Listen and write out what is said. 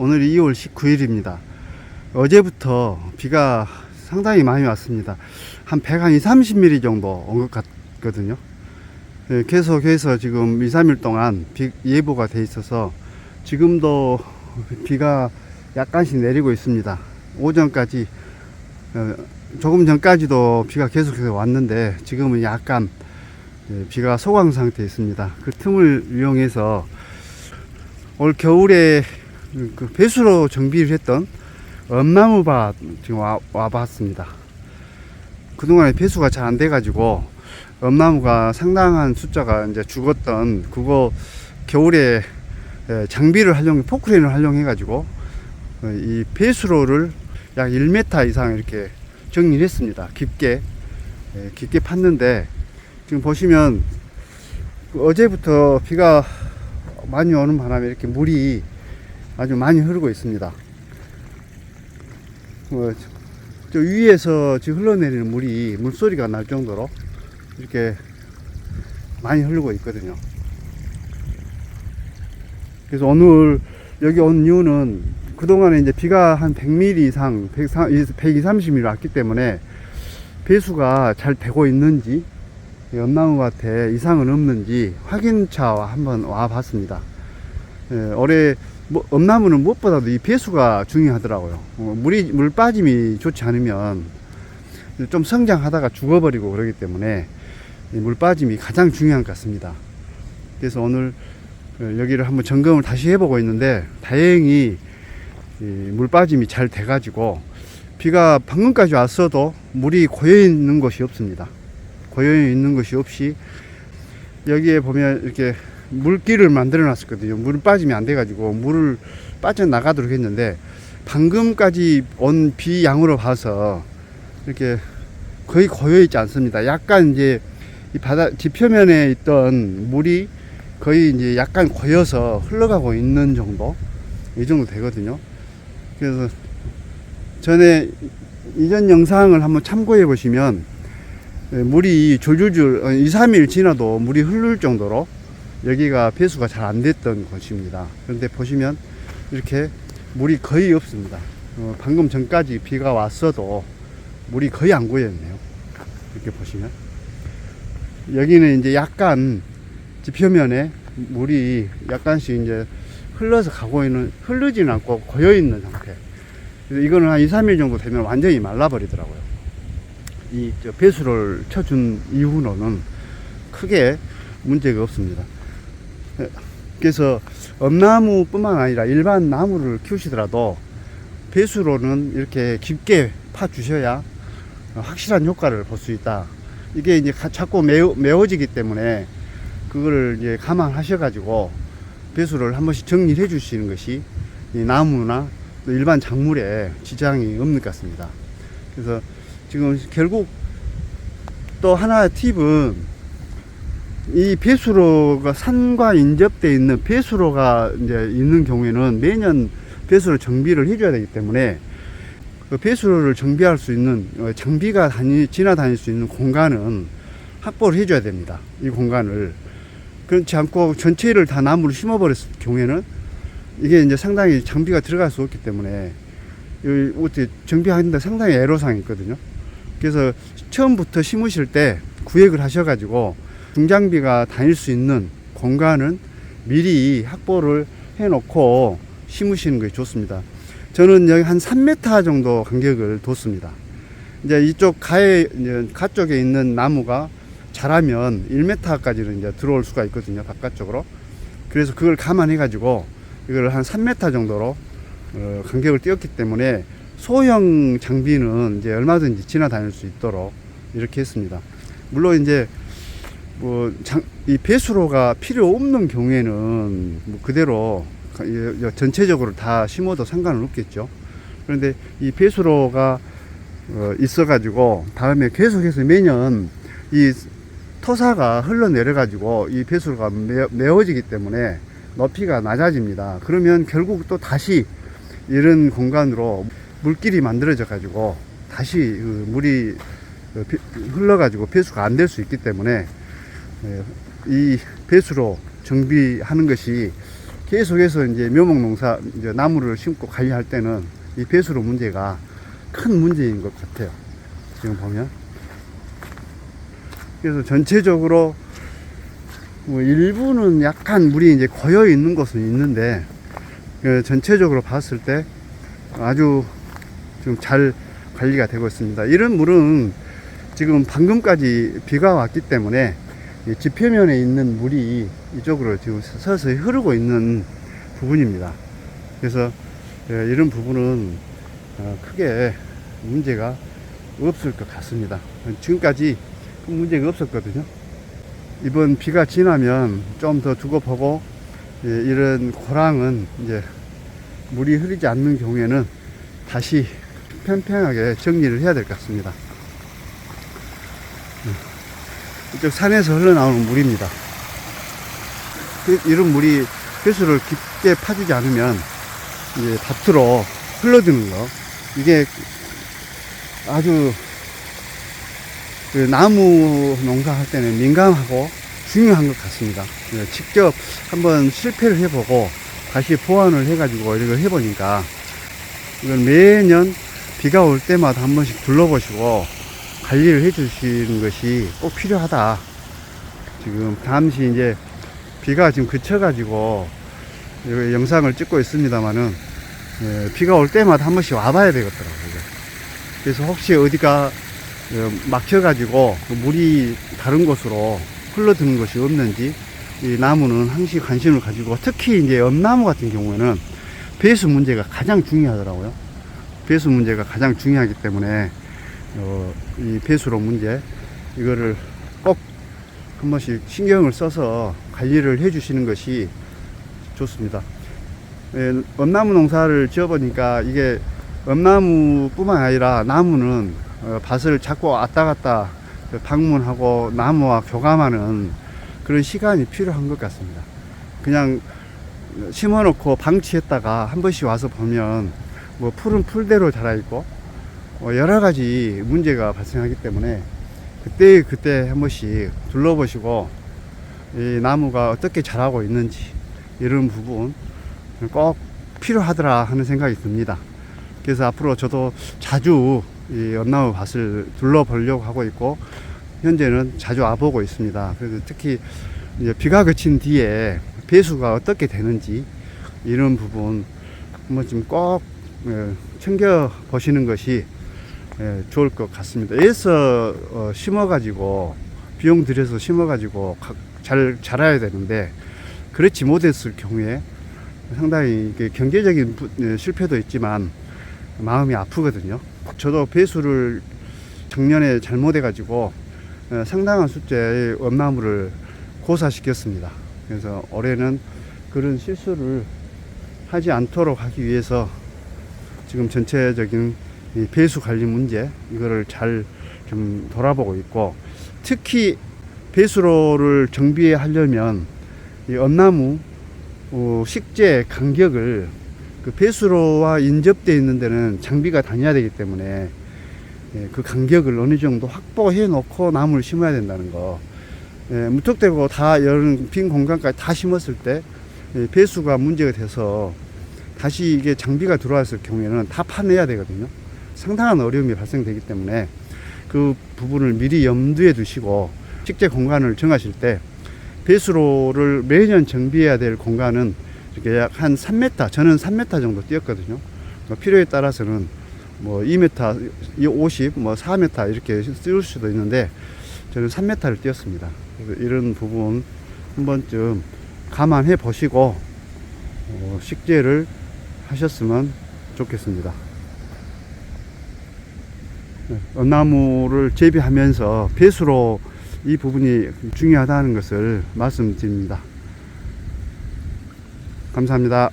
오늘이 2월 19일입니다. 어제부터 비가 상당히 많이 왔습니다. 한 100, 한 2, 30mm 정도 온 것 같거든요. 예, 계속해서 지금 2, 3일 동안 비 예보가 돼 있어서 지금도 비가 약간씩 내리고 있습니다. 오전까지, 어, 조금 전까지도 비가 계속해서 왔는데 지금은 약간 예, 비가 소강 상태에 있습니다. 그 틈을 이용해서 올 겨울에 그 배수로 정비를 했던 엄나무밭 지금 와, 와봤습니다. 그동안에 배수가 잘 안 돼가지고 엄나무가 상당한 숫자가 이제 죽었던 그거 겨울에 에, 장비를 활용, 포크레인을 활용해가지고 어, 이 배수로를 약 1m 이상 이렇게 정리를 했습니다. 깊게 에, 깊게 팠는데 지금 보시면 그 어제부터 비가 많이 오는 바람에 이렇게 물이 아주 많이 흐르고 있습니다. 어, 저 위에서 지금 흘러내리는 물이 물소리가 날 정도로 이렇게 많이 흐르고 있거든요. 그래서 오늘 여기 온 이유는 그동안에 이제 비가 한 100mm 이상, 100, 120, 30mm 왔기 때문에 배수가 잘 되고 있는지 연나무밭에 이상은 없는지 확인차 한번 와 봤습니다. 예, 올해 뭐, 엄나무는 무엇보다도 이 배수가 중요하더라고요. 어, 물이, 물 빠짐이 좋지 않으면 좀 성장하다가 죽어버리고 그러기 때문에 이물 빠짐이 가장 중요한 것 같습니다. 그래서 오늘 어, 여기를 한번 점검을 다시 해보고 있는데 다행히 이물 빠짐이 잘 돼가지고 비가 방금까지 왔어도 물이 고여 있는 곳이 없습니다. 고여 있는 것이 없이 여기에 보면 이렇게 물길을 만들어 놨었거든요. 물 빠짐이 안 돼가지고 물을 빠져나가도록 했는데 방금까지 온 비 양으로 봐서 이렇게 거의 고여 있지 않습니다. 약간 이제 이 바다 지표면에 있던 물이 거의 이제 약간 고여서 흘러가고 있는 정도 이 정도 되거든요. 그래서 전에 이전 영상을 한번 참고해 보시면 예, 물이 줄줄줄 2, 3일 지나도 물이 흐를 정도로 여기가 배수가 잘 안 됐던 곳입니다. 그런데 보시면 이렇게 물이 거의 없습니다. 어, 방금 전까지 비가 왔어도 물이 거의 안 고였네요. 이렇게 보시면 여기는 이제 약간 지표면에 물이 약간씩 이제 흘러서 가고 있는 흐르지는 않고 고여 있는 상태. 그래서 이거는 한 2, 3일 정도 되면 완전히 말라버리더라고요. 이저 배수를 쳐준 이후로는 크게 문제가 없습니다. 예, 그래서 엄나무뿐만 아니라 일반 나무를 키우시더라도 배수로는 이렇게 깊게 파 주셔야 확실한 효과를 볼 수 있다. 이게 이제 가- 자꾸 매워, 매워지기 때문에 그거를 이제 감안하셔가지고 배수를 한 번씩 정리해 주시는 것이 이 나무나 또 일반 작물에 지장이 없는 것 같습니다. 그래서 지금 결국 또 하나의 팁은 이 배수로가 산과 인접되어 있는 배수로가 이제 있는 경우에는 매년 배수로 정비를 해줘야 되기 때문에 그 배수로를 정비할 수 있는 어, 장비가 다니, 지나다닐 수 있는 공간은 확보를 해줘야 됩니다. 이 공간을 그렇지 않고 전체를 다 나무를 심어버렸을 경우에는 이게 이제 상당히 장비가 들어갈 수 없기 때문에 이 어떻게 정비하는데 상당히 애로사항이 있거든요. 그래서 처음부터 심으실 때 구획을 하셔가지고 중장비가 다닐 수 있는 공간은 미리 확보를 해놓고 심으시는 것이 좋습니다. 저는 여기 한 3m 정도 간격을 뒀습니다. 이제 이쪽 가에, 이제 가 쪽에 있는 나무가 자라면 1m까지는 이제 들어올 수가 있거든요. 바깥쪽으로. 그래서 그걸 감안해가지고 이걸 한 3m 정도로 어, 간격을 띄었기 때문에 소형 장비는 이제 얼마든지 지나다닐 수 있도록 이렇게 했습니다. 물론 이제 뭐이 배수로가 필요 없는 경우에는 뭐 그대로 전체적으로 다 심어도 상관은 없겠죠. 그런데 이 배수로가 어, 있어가지고 다음에 계속해서 매년 이 토사가 흘러내려가지고 이 배수로가 메, 메워지기 때문에 높이가 낮아집니다. 그러면 결국 또 다시 이런 공간으로 물길이 만들어져 가지고 다시 그 물이 그 배- 흘러가지고 배수가 안 될 수 있기 때문에 예, 이 배수로 정비하는 것이 계속해서 이제 묘목 농사 이제 나무를 심고 관리할 때는 이 배수로 문제가 큰 문제인 것 같아요. 지금 보면. 그래서 전체적으로 뭐 일부는 약간 물이 이제 고여 있는 곳은 있는데 그 전체적으로 봤을 때 아주 좀 잘 관리가 되고 있습니다. 이런 물은 지금 방금까지 비가 왔기 때문에 이 지표면에 있는 물이 이쪽으로 지금 서서히 흐르고 있는 부분입니다. 그래서 예, 이런 부분은 어, 크게 문제가 없을 것 같습니다. 지금까지 큰 문제가 없었거든요. 이번 비가 지나면 좀 더 두고 보고 예, 이런 고랑은 이제 물이 흐르지 않는 경우에는 다시 평평하게 정리를 해야 될 것 같습니다. 음. 이쪽 산에서 흘러나오는 물입니다. 그- 이런 물이 배수를 깊게 파주지 않으면 이제 밭으로 흘러드는 거 이게 아주 그 나무 농사할 때는 민감하고 중요한 것 같습니다. 예, 직접 한번 실패를 해보고 다시 보완을 해가지고 이걸 해보니까 이건 매년 비가 올 때마다 한 번씩 둘러보시고 관리를 해 주시는 것이 꼭 필요하다. 지금 잠시 이제 비가 지금 그쳐가지고 이 영상을 찍고 있습니다만은 예, 비가 올 때마다 한 번씩 와봐야 되겠더라고요. 그래서 혹시 어디가 어, 막혀가지고 물이 다른 곳으로 흘러드는 것이 없는지 이 나무는 항시 관심을 가지고 특히 이제 엄나무 같은 경우에는 배수 문제가 가장 중요하더라고요. 배수 문제가 가장 중요하기 때문에 어, 이 배수로 문제 이거를 꼭 한 번씩 신경을 써서 관리를 해 주시는 것이 좋습니다. 예, 엄나무 농사를 지어보니까 이게 엄나무뿐만 아니라 나무는 어, 밭을 자꾸 왔다 갔다 방문하고 나무와 교감하는 그런 시간이 필요한 것 같습니다. 그냥 심어놓고 방치했다가 한 번씩 와서 보면 뭐 풀은 풀대로 자라있고 어, 여러 가지 문제가 발생하기 때문에 그때 그때 한 번씩 둘러보시고 이 나무가 어떻게 자라고 있는지 이런 부분 꼭 필요하더라 하는 생각이 듭니다. 그래서 앞으로 저도 자주 이 연나무 밭을 둘러보려고 하고 있고 현재는 자주 와보고 있습니다. 그래서 특히 비가 그친 뒤에 배수가 어떻게 되는지 이런 부분 한번 좀꼭 예, 챙겨 보시는 것이 예, 좋을 것 같습니다. 애써 어, 심어가지고 비용 들여서 심어가지고 가- 잘 자라야 되는데 그렇지 못했을 경우에 상당히 경제적인 부- 예, 실패도 있지만 마음이 아프거든요. 저도 배수를 작년에 잘못해가지고 어, 상당한 숫자의 엄나무를 고사시켰습니다. 그래서 올해는 그런 실수를 하지 않도록 하기 위해서 지금 전체적인 이 배수 관리 문제 이거를 잘 좀 돌아보고 있고 특히 배수로를 정비하려면 이 엄나무 어, 식재 간격을 그 배수로와 인접되어 있는 데는 장비가 다녀야 되기 때문에 예, 그 간격을 어느 정도 확보해 놓고 나무를 심어야 된다는 거. 예, 무턱대고 다 이런 빈 공간까지 다 심었을 때 예, 배수가 문제가 돼서 다시 이게 장비가 들어왔을 경우에는 다 파내야 되거든요. 상당한 어려움이 발생되기 때문에 그 부분을 미리 염두에 두시고 식재 공간을 정하실 때 배수로를 매년 정비해야 될 공간은 이렇게 약 한 3m, 저는 3m 정도 뛰었거든요. 뭐 필요에 따라서는 뭐 2m, 50, 뭐 4m 이렇게 쓸 수도 있는데 저는 3m를 뛰었습니다. 이런 부분 한 번쯤 감안해 보시고 어, 식재를 하셨으면 좋겠습니다. 네, 엄나무를 재배하면서 배수로 이 부분이 중요하다는 것을 말씀드립니다. 감사합니다.